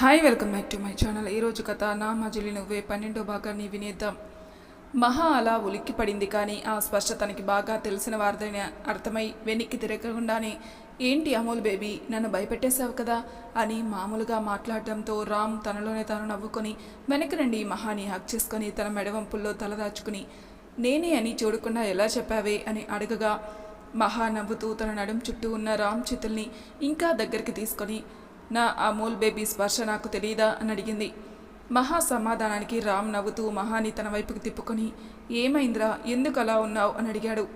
Hi welcome back to my channel ఈరోజు కథ నా మజిలి నువ్వే పన్నెండో భాగాన్ని వినేద్దాం. మహా అలా ఉలిక్కి పడింది కానీ ఆ స్పష్ట తనకి బాగా తెలిసిన వారిదని అర్థమై వెనక్కి తిరగకుండానే ఏంటి అమూల్ బేబీ నన్ను భయపెట్టేశావు కదా? అని మామూలుగా మాట్లాడటంతో రామ్ తనలోనే తాను నవ్వుకొని వెనక్కి నుండి మహాని హక్ చేసుకొని తన మెడవంపుల్లో తలదాచుకుని నేనే అని చూడకుండా ఎలా చెప్పావే? అని అడగగా మహా నవ్వుతూ తన నడుం చుట్టూ ఉన్న రామ్ చేతుల్ని ఇంకా దగ్గరికి తీసుకొని నా అమూల్ బేబీ స్పర్శ నాకు తెలియదా అని అడిగింది. మహా సమాధానానికి రామ్ నవ్వుతూ మహాని తన వైపుకి తిప్పుకొని ఏమైందిరా? ఎందుకు అలా ఉన్నావు? అని అడిగాడు.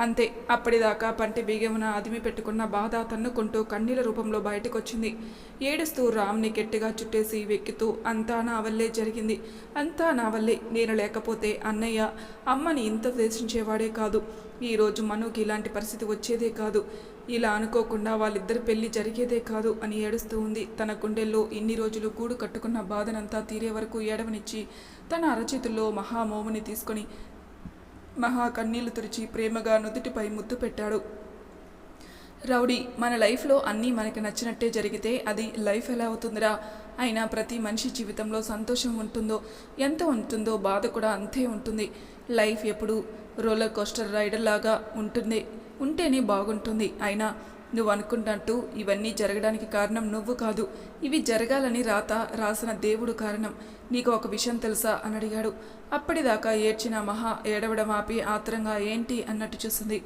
అంతే అప్పటిదాకా పంటి బిగమున అదిమి పెట్టుకున్న బాధ తన్నుకుంటూ కన్నీల రూపంలో బయటకొచ్చింది. ఏడుస్తూ రామ్ని గట్టిగా చుట్టేసి వెక్కుతూ అంతా నా వల్లే జరిగింది. అంతా నా వల్లే. నేను లేకపోతే అన్నయ్య అమ్మని ఇంత ద్వేషించేవాడే కాదు. ఈరోజు మనుకి ఇలాంటి పరిస్థితి వచ్చేదే కాదు. ఇలా అనుకోకుండా వాళ్ళిద్దరి పెళ్ళి జరిగేదే కాదు అని ఏడుస్తూ ఉంది. తన గుండెల్లో ఇన్ని రోజులు గూడు కట్టుకున్న బాధనంతా తీరే వరకు ఏడవనిచ్చి తన అరచేతుల్లో మహామోముని తీసుకొని మహా కన్నీళ్ళు తుడిచి ప్రేమగా నుదుటిపై ముద్దు పెట్టాడు. రౌడీ మన లైఫ్లో అన్నీ మనకి నచ్చినట్టే జరిగితే అది లైఫ్ ఎలా అవుతుందిరా? అయినా ప్రతి మనిషి జీవితంలో సంతోషం ఉంటుందో ఎంత ఉంటుందో బాధ కూడా అంతే ఉంటుంది. లైఫ్ ఎప్పుడు రోలర్ కోస్టర్ రైడర్ లాగా ఉంటుంది. ఉంటేనే బాగుంటుంది. అయినా నువ్వు అనుకున్నట్టు ఇవన్నీ జరగడానికి కారణం నువ్వు కాదు. ఇవి జరగాలని రాత రాసిన దేవుడు కారణం. నీకు ఒక విషయం తెలుసా? అని అడిగాడు. అప్పటిదాకా ఏడ్చిన మహా ఏడవడం ఆపి ఆత్రంగా ఏంటి అన్నట్టు చూసింది.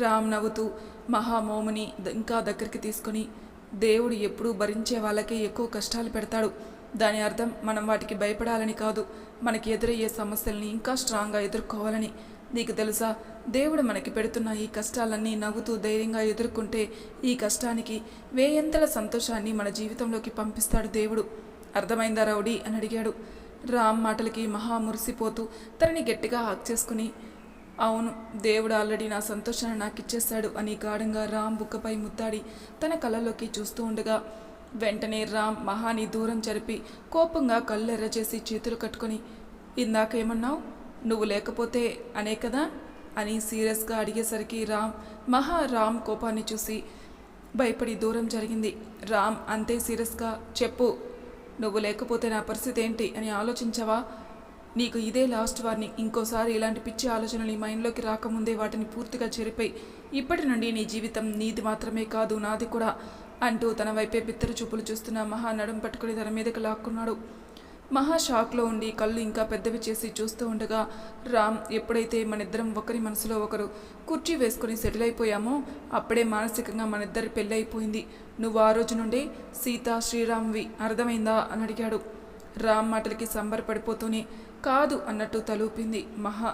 రామ్ నవ్వుతూ మహామోముని ఇంకా దగ్గరికి తీసుకొని దేవుడు ఎప్పుడూ భరించే వాళ్ళకే ఎక్కువ కష్టాలు పెడతాడు. దాని అర్థం మనం వాటికి భయపడాలని కాదు. మనకి ఎదురయ్యే సమస్యల్ని ఇంకా స్ట్రాంగ్గా ఎదుర్కోవాలని. నీకు తెలుసా? దేవుడు మనకి పెడుతున్న ఈ కష్టాలన్నీ నవ్వుతూ ధైర్యంగా ఎదుర్కొంటే ఈ కష్టానికి వేయంతల సంతోషాన్ని మన జీవితంలోకి పంపిస్తాడు దేవుడు. అర్థమైందా రౌడీ? అని అడిగాడు. రామ్ మాటలకి మహా మురిసిపోతూ తనని గట్టిగా హాక్ చేసుకుని అవును దేవుడు ఆల్రెడీ నా సంతోషాన్ని నాకు ఇచ్చేశాడు అని గాఢంగా రామ్ బుక్కపై ముద్దాడి తన కళ్ళలోకి చూస్తూ ఉండగా వెంటనే రామ్ మహాని దూరం జరిపి కోపంగా కళ్ళు చేసి చేతులు కట్టుకొని ఇందాకేమన్నావు? నువ్వు లేకపోతే అనే కదా? అని సీరియస్గా అడిగేసరికి రామ్ మహా రామ్ కోపాన్ని చూసి భయపడి దూరం జరిగింది. రామ్ అంతే సీరియస్గా చెప్పు నువ్వు లేకపోతే నా పరిస్థితి ఏంటి అని ఆలోచించవా? నీకు ఇదే లాస్ట్ వార్నింగ్. ఇంకోసారి ఇలాంటి పిచ్చి ఆలోచనలు నీ మైండ్లోకి రాకముందే వాటిని పూర్తిగా చెరిపోయి. ఇప్పటి నుండి నీ జీవితం నీది మాత్రమే కాదు నాది కూడా అంటూ తన వైపే బిత్తర చూపులు చూస్తున్న మహా నడుం పట్టుకుని తన మీదకి లాక్కున్నాడు. మహా షాక్లో ఉండి కళ్ళు ఇంకా పెద్దవి చేసి చూస్తూ ఉండగా రామ్ ఎప్పుడైతే మనిద్దరం ఒకరి మనసులో ఒకరు కుర్చీ వేసుకుని సెటిల్ అయిపోయామో అప్పుడే మానసికంగా మనిద్దరి పెళ్ళి అయిపోయింది నువ్వు ఆ రోజు నుండి సీత శ్రీరామ్వి అర్థమైందా? అని అడిగాడు. రామ్ మాటలకి సంబరపడిపోతూనే కాదు అన్నట్టు తలూపింది మహా.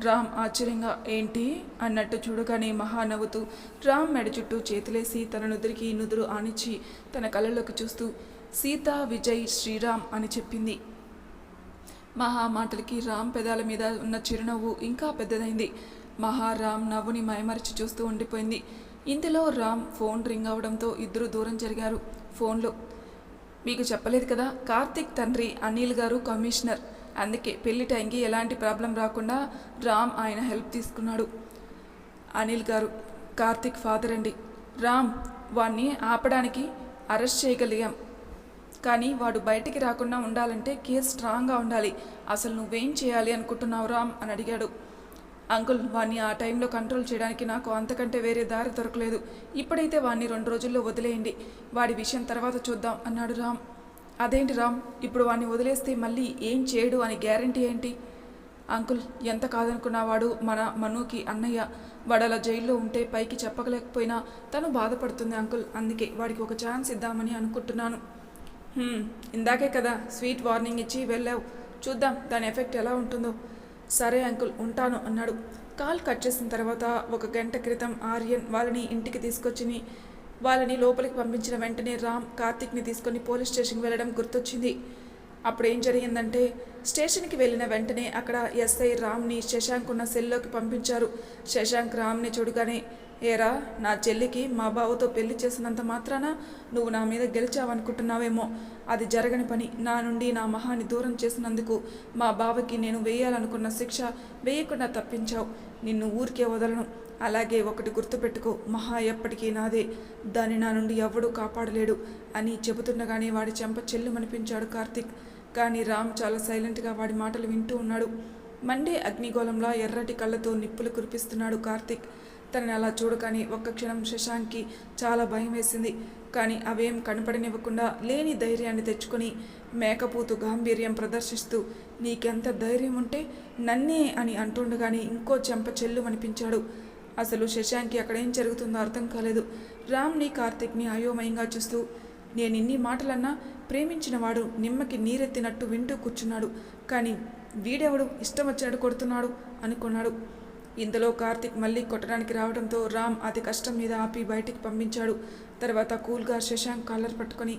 రామ్ ఆశ్చర్యంగా ఏంటి? అన్నట్టు చూడగానే మహా నవ్వుతూ రామ్ మెడ చుట్టూ చేతులేసి తన నుదురికి నుదురు ఆనిచ్చి తన కళ్ళలోకి చూస్తూ సీత విజయ్ శ్రీరామ్ అని చెప్పింది. మహా మాటలకి రామ్ పెదాల మీద ఉన్న చిరునవ్వు ఇంకా పెద్దదైంది. మహా రామ్ నవ్వుని మైమరిచి చూస్తూ ఉండిపోయింది. ఇంతలో రామ్ ఫోన్ రింగ్ అవడంతో ఇద్దరు దూరం జరిగారు ఫోన్లో. మీకు చెప్పలేదు కదా కార్తిక్ తండ్రి అనిల్ గారు కమిషనర్. అందుకే పెళ్ళి టైంకి ఎలాంటి ప్రాబ్లం రాకుండా రామ్ ఆయన హెల్ప్ తీసుకున్నాడు. అనిల్ గారు కార్తిక్ ఫాదర్ అండి. రామ్ వాణ్ణి ఆపడానికి అరెస్ట్ చేయగలిగాం. కానీ వాడు బయటికి రాకుండా ఉండాలంటే కేర్ స్ట్రాంగ్గా ఉండాలి. అసలు నువ్వేం చేయాలి అనుకుంటున్నావు రామ్? అని అడిగాడు. అంకుల్ వాణ్ణి ఆ టైంలో కంట్రోల్ చేయడానికి నాకు అంతకంటే వేరే దారి దొరకలేదు. ఇప్పుడైతే వాణ్ణి రెండు రోజుల్లో వదిలేయండి. వాడి విషయం తర్వాత చూద్దాం అన్నాడు రామ్. అదేంటి రామ్? ఇప్పుడు వాణ్ణి వదిలేస్తే మళ్ళీ ఏం చేయడు అని గ్యారంటీ ఏంటి? అంకుల్ ఎంత కాదనుకున్నా వాడు మన మనుకి అన్నయ్య. వాడు అలా జైల్లో ఉంటే పైకి చెప్పకలేకపోయినా తను బాధపడుతుంది అంకుల్. అందుకే వాడికి ఒక ఛాన్స్ ఇద్దామని అనుకుంటున్నాను. ఇందాకే కదా స్వీట్ వార్నింగ్ ఇచ్చి వెళ్ళావు. చూద్దాం దాని ఎఫెక్ట్ ఎలా ఉంటుందో. సరే అంకుల్ ఉంటాను అన్నాడు. కాల్ కట్ చేసిన తర్వాత ఒక గంట క్రితం ఆర్యన్ వాళ్ళని ఇంటికి తీసుకొచ్చి వాళ్ళని లోపలికి పంపించిన వెంటనే రామ్ కార్తిక్ని తీసుకొని పోలీస్ స్టేషన్కి వెళ్ళడం గుర్తొచ్చింది. అప్పుడు ఏం జరిగిందంటే స్టేషన్కి వెళ్ళిన వెంటనే అక్కడ ఎస్ఐ రామ్ని శశాంక్ ఉన్న సెల్లోకి పంపించారు. శశాంక్ రామ్ని చూడగానే ఏరా నా చెల్లికి మా బావతో పెళ్ళి చేసినంత మాత్రాన నువ్వు నా మీద గెలిచావనుకుంటున్నావేమో. అది జరగని పని నా నుండి నా మహాని దూరం చేసినందుకు మా బావకి నేను వేయాలనుకున్న శిక్ష వేయకుండా తప్పించావు. నిన్ను ఊరికే వదలను. అలాగే ఒకటి గుర్తుపెట్టుకో మహా ఎప్పటికీ నాదే. దాన్ని నా నుండి ఎవడూ కాపాడలేడు అని చెబుతుండగానే వాడి చెంప చెల్లు అనిపించాడు కార్తిక్. కానీ రామ్ చాలా సైలెంట్గా వాడి మాటలు వింటూ ఉన్నాడు. మండే అగ్నిగోళంలో ఎర్రటి కళ్ళతో నిప్పులు కురిపిస్తున్నాడు కార్తిక్. తనని అలా చూడకని ఒక్క క్షణం శశాంక్కి చాలా భయం వేసింది కానీ అవేం కనపడనివ్వకుండా లేని ధైర్యాన్ని తెచ్చుకొని మేకపోతు గాంభీర్యం ప్రదర్శిస్తూ నీకెంత ధైర్యం ఉంటే నన్నే అని అంటుండగానే ఇంకో చెంప చెల్లు అనిపించాడు అసలు శశాంక్కి అక్కడ ఏం జరుగుతుందో అర్థం కాలేదు. రామ్ని కార్తిక్ని అయోమయంగా చూస్తూ నేను ఇన్ని మాటలన్నా ప్రేమించినవాడు నిమ్మకి నీరెత్తినట్టు వింటూ కూర్చున్నాడు. కానీ వీడెవడు? ఇష్టం వచ్చినట్టు కొడుతున్నాడు అనుకున్నాడు. ఇంతలో కార్తిక్ మళ్ళీ కొట్టడానికి రావడంతో రామ్ అతి కష్టం మీద ఆపి బయటికి పంపించాడు. తర్వాత కూల్గా శశాంక్ కాలర్ పట్టుకొని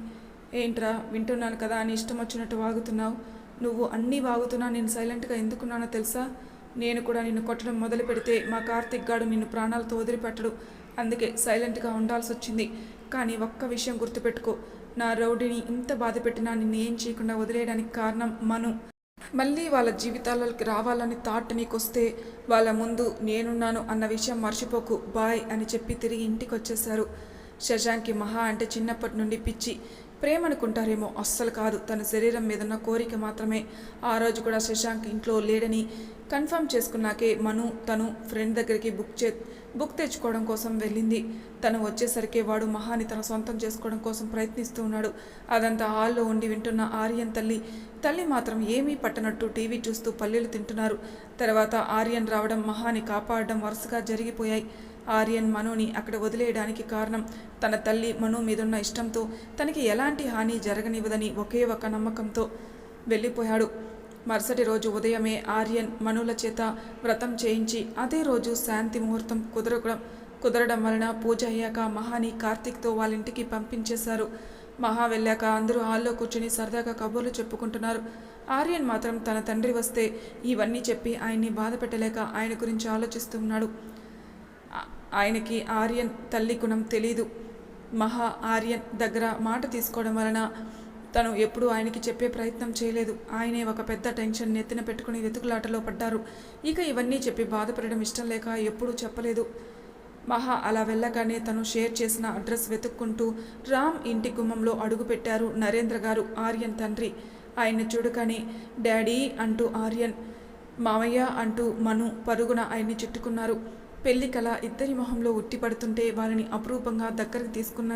ఏంట్రా వింటున్నాను కదా అని ఇష్టం వచ్చినట్టు వాగుతున్నావు. నువ్వు అన్నీ వాగుతున్నా నేను సైలెంట్గా ఎందుకున్నానో తెలుసా? నేను కూడా నిన్ను కొట్టడం మొదలు పెడితే మా కార్తిక్ గాడు నిన్ను ప్రాణాలతో వదిలిపెట్టడు. అందుకే సైలెంట్గా ఉండాల్సి వచ్చింది కానీ ఒక్క విషయం గుర్తుపెట్టుకో. నా రౌడీని ఇంత బాధ పెట్టినా నిన్ను ఏం చేయకుండా వదిలేయడానికి కారణం మను. మళ్ళీ వాళ్ళ జీవితాలకి రావాలని థాట్ నీకొస్తే వాళ్ళ ముందు నేనున్నాను అన్న విషయం మర్చిపోకు బాయ్ అని చెప్పి తిరిగి ఇంటికి వచ్చేశారు శశాంక్కి మహా అంటే చిన్నప్పటి నుండి పిచ్చి. ప్రేమ అనుకుంటారేమో అస్సలు కాదు. తన శరీరం మీదున్న కోరిక మాత్రమే. ఆ రోజు కూడా శశాంక్ ఇంట్లో లేడని కన్ఫర్మ్ చేసుకున్నాకే మను తను ఫ్రెండ్ దగ్గరికి బుక్ చే బుక్ తెచ్చుకోవడం కోసం వెళ్ళింది. తను వచ్చేసరికి వాడు మహాని తన సొంతం చేసుకోవడం కోసం ప్రయత్నిస్తూ ఉన్నాడు. అదంతా హాల్లో ఉండి వింటున్న ఆర్యన్ తల్లి తల్లి మాత్రం ఏమీ పట్టనట్టు టీవీ చూస్తూ పల్లెలు తింటున్నారు. తర్వాత ఆర్యన్ రావడం మహాని కాపాడడం వరుసగా జరిగిపోయాయి. ఆర్యన్ మనుని అక్కడ వదిలేయడానికి కారణం తన తల్లి మను మీదున్న ఇష్టంతో తనకి ఎలాంటి హాని జరగనివ్వదని ఒకే ఒక నమ్మకంతో వెళ్ళిపోయాడు. మరుసటి రోజు ఉదయమే ఆర్యన్ మనుల చేత వ్రతం చేయించి అదే రోజు శాంతి ముహూర్తం కుదరడం కుదరడం వలన పూజ అయ్యాక మహాని కార్తీక్తో వాళ్ళ ఇంటికి పంపించేశారు. మహా వెళ్ళాక అందరూ హాల్లో కూర్చుని సరదాగా కబుర్లు చెప్పుకుంటున్నారు. ఆర్యన్ మాత్రం తన తండ్రి వస్తే ఇవన్నీ చెప్పి ఆయన్ని బాధ పెట్టలేక ఆయన గురించి ఆలోచిస్తున్నాడు ఆయనకి ఆర్యన్ తల్లి గుణం తెలీదు. మహా ఆర్యన్ దగ్గర మాట తీసుకోవడం వలన తను ఎప్పుడూ ఆయనకి చెప్పే ప్రయత్నం చేయలేదు. ఆయనే ఒక పెద్ద టెన్షన్ నెత్తిన పెట్టుకుని వెతుకులాటలో పడ్డారు. ఇక ఇవన్నీ చెప్పి బాధపడడం ఇష్టం లేక ఎప్పుడూ చెప్పలేదు. మహా అలా వెళ్ళగానే తను షేర్ చేసిన అడ్రస్ వెతుక్కుంటూ రామ్ ఇంటి గుమ్మంలో అడుగుపెట్టారు నరేంద్ర గారు ఆర్యన్ తండ్రి. ఆయన్ని చూడగానే డాడీ అంటూ ఆర్యన్ మామయ్య అంటూ మను పరుగున ఆయన్ని చుట్టుకున్నారు. పెళ్ళి కళ ఇద్దరి మొహంలో ఉట్టిపడుతుంటే వారిని అపురూపంగా దగ్గరికి తీసుకున్న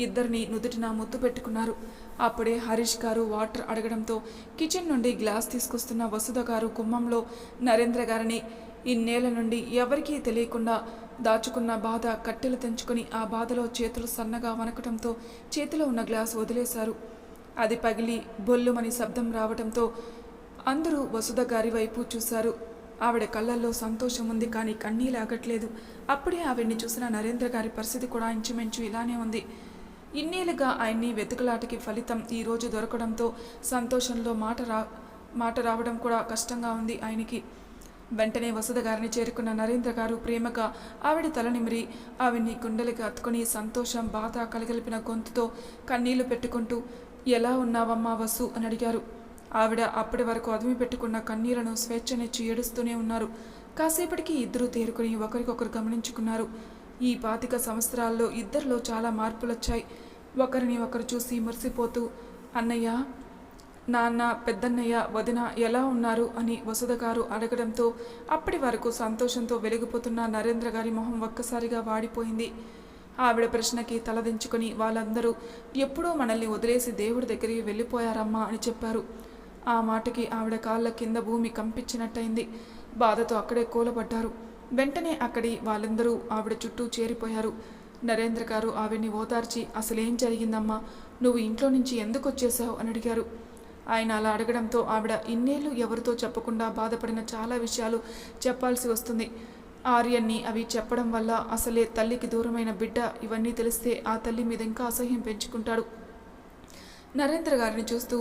ఇద్దరిని నుదుటిన ముద్దు పెట్టుకున్నారు. అప్పుడే హరీష్ గారు వాటర్ అడగడంతో కిచెన్ నుండి గ్లాస్ తీసుకొస్తున్న వసుధ గారు గుమ్మంలో నరేంద్ర గారిని ఇన్నేళ్ళ నుండి ఎవరికీ తెలియకుండా దాచుకున్న బాధ కట్టెలు తెంచుకొని ఆ బాధలో చేతులు సన్నగా వనకటంతో చేతిలో ఉన్న గ్లాస్ వదిలేశారు. అది పగిలి బొల్లుమని శబ్దం రావడంతో అందరూ వసుధ గారి వైపు చూశారు. ఆవిడ కళ్ళల్లో సంతోషం ఉంది కానీ కన్నీళ్ళు ఆగట్లేదు. అప్పుడే ఆవిడ్ని చూసిన నరేంద్ర గారి పరిస్థితి కూడా ఇంచుమించు ఇలానే ఉంది. ఇన్నేళ్ళుగా ఆయన్ని వెతుకులాటకి ఫలితం ఈ రోజు దొరకడంతో సంతోషంలో మాట రా మాట రావడం కూడా కష్టంగా ఉంది ఆయనకి. వెంటనే వసుధ గారిని చేరుకున్న నరేంద్ర గారు ప్రేమగా ఆవిడ తల నిమిరి ఆవిడ్ని గుండెలకి అత్తుకుని సంతోషం బాధ కలగలిపిన గొంతుతో కన్నీళ్ళు పెట్టుకుంటూ ఎలా ఉన్నావమ్మా వసు? అని అడిగారు. ఆవిడ అప్పటి వరకు అదిమి పెట్టుకున్న కన్నీళ్ళను స్వేచ్ఛనిచ్చి ఏడుస్తూనే ఉన్నారు. కాసేపటికి ఇద్దరూ తేరుకుని ఒకరికొకరు గమనించుకున్నారు. ఈ పాతిక సంవత్సరాల్లో ఇద్దరిలో చాలా మార్పులొచ్చాయి. ఒకరిని ఒకరు చూసి మురిసిపోతూ అన్నయ్య నాన్న పెద్దన్నయ్య వదిన ఎలా ఉన్నారు? అని వసుధ గారు అడగడంతో అప్పటి వరకు సంతోషంతో వెలిగిపోతున్న నరేంద్ర గారి మొహం ఒక్కసారిగా వాడిపోయింది. ఆవిడ ప్రశ్నకి తలదించుకొని వాళ్ళందరూ ఎప్పుడూ మనల్ని వదిలేసి దేవుడి దగ్గరికి వెళ్ళిపోయారమ్మా అని చెప్పారు. ఆ మాటకి ఆవిడ కాళ్ళ కింద భూమి కంపించినట్టయింది. బాధతో అక్కడే కూలబడ్డారు. వెంటనే అక్కడి వాళ్ళందరూ ఆవిడ చుట్టూ చేరిపోయారు. నరేంద్ర గారు ఆవిడ్ని ఓదార్చి అసలేం జరిగిందమ్మా? నువ్వు ఇంట్లో నుంచి ఎందుకు వచ్చేసావు అని అడిగారు. ఆయన అలా అడగడంతో ఆవిడ ఇన్నేళ్ళు ఎవరితో చెప్పకుండా బాధపడిన చాలా విషయాలు చెప్పాల్సి వస్తుంది. ఆర్యన్ని అవి చెప్పడం వల్ల అసలే తల్లికి దూరమైన బిడ్డ ఇవన్నీ తెలిస్తే ఆ తల్లి మీద ఇంకా అసహ్యం పెంచుకుంటాడు. నరేంద్ర గారిని చూస్తూ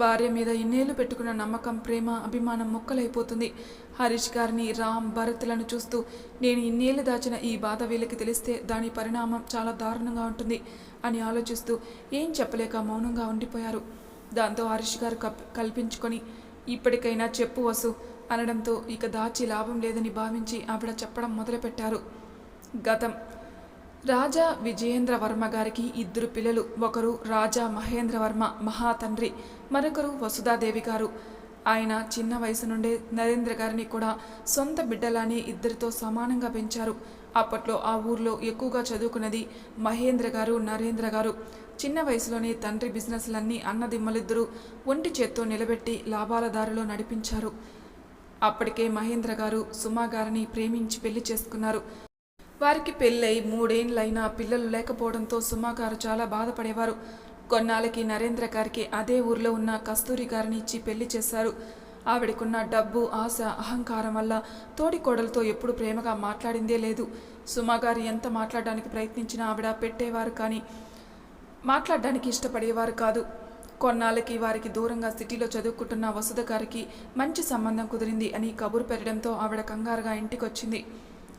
భార్య మీద ఇన్నేళ్ళు పెట్టుకున్న నమ్మకం ప్రేమ అభిమానం మొక్కలైపోతుంది. హరీష్ గారిని రామ్ భరత్లను చూస్తూ నేను ఇన్నేళ్ళు దాచిన ఈ బాధ వీళ్ళకి తెలిస్తే దాని పరిణామం చాలా దారుణంగా ఉంటుంది అని ఆలోచిస్తూ ఏం చెప్పలేక మౌనంగా ఉండిపోయారు. దాంతో హరీష్ గారు కప్ కల్పించుకొని ఇప్పటికైనా చెప్పు వసు అనడంతో ఇక దాచి లాభం లేదని భావించి ఆవిడ చెప్పడం మొదలుపెట్టారు. గతం రాజా విజయేంద్రవర్మ గారికి ఇద్దరు పిల్లలు ఒకరు రాజా మహేంద్రవర్మ మహాతండ్రి మరొకరు వసుధాదేవి గారు. ఆయన చిన్న వయసు నుండే నరేంద్ర గారిని కూడా సొంత బిడ్డలానే ఇద్దరితో సమానంగా పెంచారు. అప్పట్లో ఆ ఊర్లో ఎక్కువగా చదువుకున్నది మహేంద్ర గారు నరేంద్ర గారు. చిన్న వయసులోనే తండ్రి బిజినెస్లన్నీ అన్నదిమ్మలిద్దరూ ఒంటి చేత్తో నిలబెట్టి లాభాల దారిలో నడిపించారు. అప్పటికే మహేంద్ర గారు సుమా గారిని ప్రేమించి పెళ్ళి చేసుకున్నారు. వారికి పెళ్ళై మూడేండ్లైనా పిల్లలు లేకపోవడంతో సుమా గారు చాలా బాధపడేవారు. కొన్నాళ్ళకి నరేంద్ర గారికి అదే ఊర్లో ఉన్న కస్తూరి గారిని ఇచ్చి పెళ్ళి చేశారు. ఆవిడకున్న డబ్బు ఆశ అహంకారం వల్ల తోడి కోడలతో ఎప్పుడు ప్రేమగా మాట్లాడిందే లేదు. సుమా గారు ఎంత మాట్లాడడానికి ప్రయత్నించినా ఆవిడ పెట్టేవారు కానీ మాట్లాడడానికి ఇష్టపడేవారు కాదు. కొన్నాళ్ళకి వారికి దూరంగా సిటీలో చదువుకుంటున్న వసుధ గారికి మంచి సంబంధం కుదిరింది అని కబురు పెట్టడంతో ఆవిడ కంగారుగా ఇంటికొచ్చింది.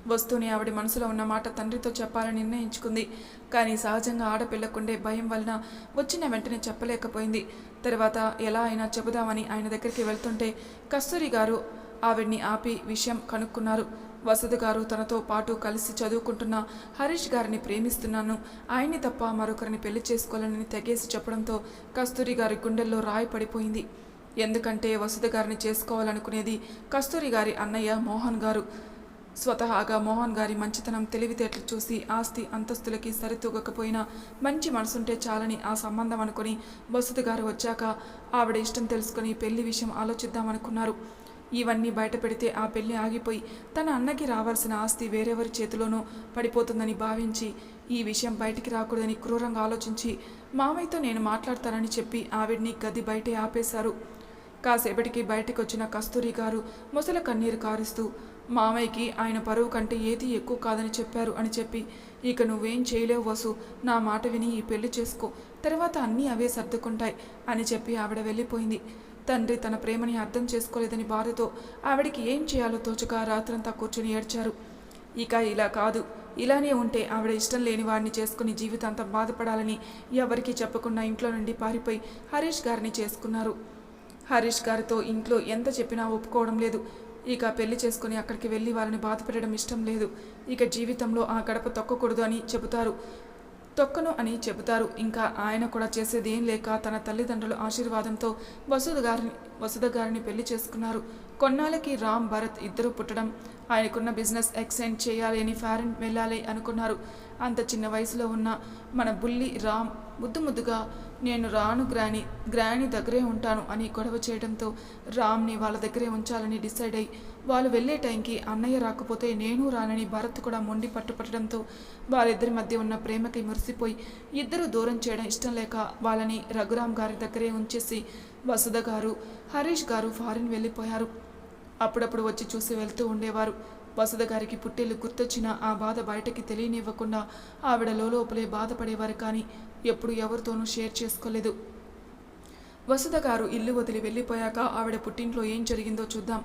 వస్తూనే ఆవిడ మనసులో ఉన్న మాట తండ్రితో చెప్పాలని నిర్ణయించుకుంది. కానీ సహజంగా ఆడపిల్లకుండే భయం వలన వచ్చిన వెంటనే చెప్పలేకపోయింది. తర్వాత ఎలా అయినా చెబుదామని ఆయన దగ్గరికి వెళ్తుంటే కస్తూరి గారు ఆవిడ్ని ఆపి విషయం కనుక్కున్నారు. వసతి గారు తనతో పాటు కలిసి చదువుకుంటున్న హరీష్ గారిని ప్రేమిస్తున్నాను. ఆయన్ని తప్ప మరొకరిని పెళ్ళి చేసుకోవాలని తెగేసి చెప్పడంతో కస్తూరి గారి గుండెల్లో రాయి పడిపోయింది. ఎందుకంటే వసతి గారిని చేసుకోవాలనుకునేది కస్తూరి గారి అన్నయ్య మోహన్ గారు. స్వతహాగా మోహన్ గారి మంచితనం తెలివితేటలు చూసి ఆస్తి అంతస్తులకి సరితూగకపోయినా మంచి మనసుంటే చాలని ఆ సంబంధం అనుకుని వసతి గారు వచ్చాక ఆవిడ ఇష్టం తెలుసుకుని పెళ్ళి విషయం ఆలోచిద్దామనుకున్నారు. ఇవన్నీ బయట పెడితే ఆ పెళ్ళి ఆగిపోయి తన అన్నకి రావాల్సిన ఆస్తి వేరెవరి చేతిలోనూ పడిపోతుందని భావించి ఈ విషయం బయటికి రాకూడదని క్రూరంగా ఆలోచించి మామయ్యతో నేను మాట్లాడతానని చెప్పి ఆవిడ్ని గది బయటే ఆపేశారు. కాసేపటికి బయటకొచ్చిన వచ్చిన కస్తూరి గారు ముసల కన్నీరు కారుస్తూ మామయ్యకి ఆయన పరువు కంటే ఏది ఎక్కువ కాదని చెప్పారు అని చెప్పి ఇక నువ్వేం చేయలేవు వసు నా మాట విని ఈ పెళ్ళి చేసుకో తర్వాత అన్నీ అవే సర్దుకుంటాయి అని చెప్పి ఆవిడ వెళ్ళిపోయింది. తండ్రి తన ప్రేమని అర్థం చేసుకోలేదని బాధతో ఆవిడికి ఏం చేయాలో తోచక రాత్రంతా కూర్చుని ఏడ్చారు. ఇక ఇలా కాదు ఇలానే ఉంటే ఆవిడ ఇష్టం లేని వాడిని చేసుకుని జీవితాంతం బాధపడాలని ఎవరికీ చెప్పకుండా ఇంట్లో నుండి పారిపోయి హరీష్ గారిని చేసుకున్నారు. హరీష్ గారితో ఇంట్లో ఎంత చెప్పినా ఒప్పుకోవడం లేదు. ఇక పెళ్ళి చేసుకుని అక్కడికి వెళ్ళి వాళ్ళని బాధ పెట్టడం ఇష్టం లేదు. ఇక జీవితంలో ఆ గడప తొక్కకూడదు అని చెబుతారు. తొక్కను అని చెబుతారు. ఇంకా ఆయన కూడా చేసేది ఏం లేక తన తల్లిదండ్రుల ఆశీర్వాదంతో వసుధ గారిని వసుధ గారిని పెళ్ళి చేసుకున్నారు. కొన్నాళ్ళకి రామ్ భరత్ ఇద్దరు పుట్టడం ఆయనకున్న బిజినెస్ ఎక్స్టెండ్ చేయాలి అని ఫారెన్ వెళ్ళాలి అనుకున్నారు. అంత చిన్న వయసులో ఉన్న మన బుల్లి రామ్ ముద్దు ముద్దుగా నేను రాను గ్రాని గ్రాని దగ్గరే ఉంటాను అని గొడవ చేయడంతో రామ్ని వాళ్ళ దగ్గరే ఉంచాలని డిసైడ్ అయ్యి వాళ్ళు వెళ్ళే టైంకి అన్నయ్య రాకపోతే నేను రానని భరత్ కూడా మొండి పట్టుపట్టడంతో వాళ్ళిద్దరి మధ్య ఉన్న ప్రేమకి మురిసిపోయి ఇద్దరు దూరం చేయడం ఇష్టం లేక వాళ్ళని రఘురామ్ గారి దగ్గరే ఉంచేసి వసుధ గారు హరీష్ గారు ఫారిన్ వెళ్ళిపోయారు. అప్పుడప్పుడు వచ్చి చూసి వెళ్తూ ఉండేవారు. వసుధ గారికి పుట్టేళ్ళు గుర్తొచ్చిన ఆ బాధ బయటకి తెలియనివ్వకుండా ఆవిడ లోపలే బాధపడేవారు కానీ ఎప్పుడు ఎవరితోనూ షేర్ చేసుకోలేదు. వసుధ గారు ఇల్లు వదిలి వెళ్ళిపోయాక ఆవిడ పుట్టింట్లో ఏం జరిగిందో చూద్దాం.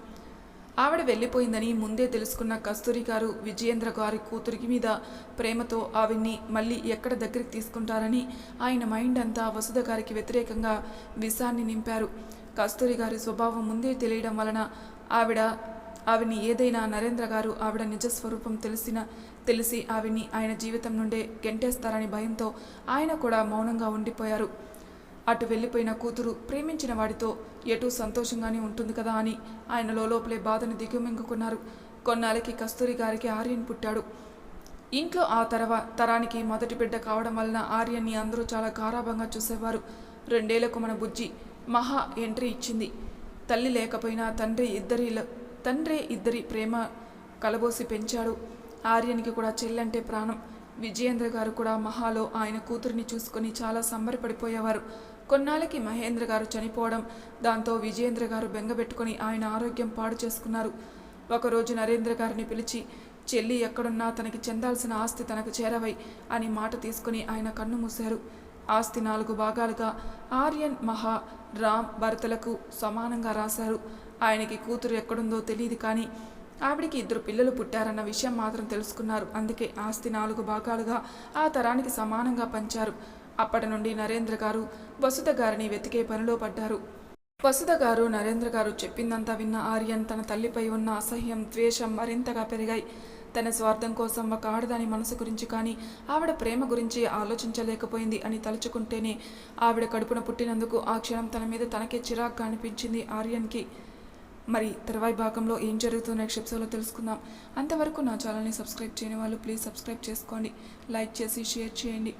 ఆవిడ వెళ్ళిపోయిందని ముందే తెలుసుకున్న కస్తూరి గారు విజయేంద్ర గారి కూతురికి మీద ప్రేమతో ఆవిడ్ని మళ్ళీ ఎక్కడ దగ్గరికి తీసుకుంటారని ఆయన మైండ్ అంతా వసుధ గారికి వ్యతిరేకంగా విషాన్ని నింపారు. కస్తూరి గారి స్వభావం ముందే తెలియడం వలన ఆవిడ ఆవిడ్ని ఏదైనా నరేంద్ర గారు ఆవిడ నిజస్వరూపం తెలిసిన తెలిసి ఆవిడ్ని ఆయన జీవితం నుండే గెంటేస్తారని భయంతో ఆయన కూడా మౌనంగా ఉండిపోయారు. అటు వెళ్ళిపోయిన కూతురు ప్రేమించిన వాడితో ఎటు సంతోషంగానే ఉంటుంది కదా అని ఆయన లోపలే బాధను దిగుమింగుకున్నారు. కొన్నాళ్ళకి కస్తూరి గారికి ఆర్యన్ పుట్టాడు. ఇంట్లో ఆ తరవ తరానికి మొదటి బిడ్డ కావడం వలన ఆర్యన్ని అందరూ చాలా గారాభంగా చూసేవారు. రెండేళ్ళకు మన బుజ్జి మహా ఎంట్రీ ఇచ్చింది. తల్లి లేకపోయినా తండ్రి ఇద్దరిలో తండ్రే ఇద్దరి ప్రేమ కలబోసి పెంచాడు. ఆర్యనికి కూడా చెల్లంటే ప్రాణం. విజయేంద్ర గారు కూడా మహాలో ఆయన కూతురిని చూసుకొని చాలా సంబరపడిపోయేవారు. కొన్నాళ్ళకి మహేంద్ర గారు చనిపోవడం దాంతో విజయేంద్ర గారు బెంగబెట్టుకుని ఆయన ఆరోగ్యం పాడు చేసుకున్నారు. ఒకరోజు నరేంద్ర గారిని పిలిచి చెల్లి ఎక్కడున్నా తనకి చెందాల్సిన ఆస్తి తనకు చేరవై అని మాట తీసుకుని ఆయన కన్ను మూశారు. ఆస్తి నాలుగు భాగాలుగా ఆర్యన్ మహా రామ్ భరతలకు సమానంగా రాశారు. ఆయనకి కూతురు ఎక్కడుందో తెలియదు కానీ ఆవిడికి ఇద్దరు పిల్లలు పుట్టారన్న విషయం మాత్రం తెలుసుకున్నారు. అందుకే ఆస్తి నాలుగు భాగాలుగా ఆ తరానికి సమానంగా పంచారు. అప్పటి నుండి నరేంద్ర గారు వసుధ గారిని వెతికే పనిలో పడ్డారు. వసుధ గారు నరేంద్ర గారు చెప్పిందంతా విన్న ఆర్యన్ తన తల్లిపై ఉన్న అసహ్యం ద్వేషం మరింతగా పెరిగాయి. తన స్వార్థం కోసం ఒక ఆడదాని మనసు గురించి కానీ ఆవిడ ప్రేమ గురించి ఆలోచించలేకపోయింది అని తలుచుకుంటేనే ఆవిడ కడుపున పుట్టినందుకు ఆ క్షణం తన మీద తనకే చిరాగ్గా అనిపించింది ఆర్యన్కి. మరి తర్వాయి భాగంలో ఏం జరుగుతుందో నెక్స్ట్ ఎపిసోడ్లో తెలుసుకుందాం. అంతవరకు నా ఛానల్ని సబ్స్క్రైబ్ చేయని వాళ్ళు ప్లీజ్ సబ్స్క్రైబ్ చేసుకోండి. లైక్ చేసి షేర్ చేయండి.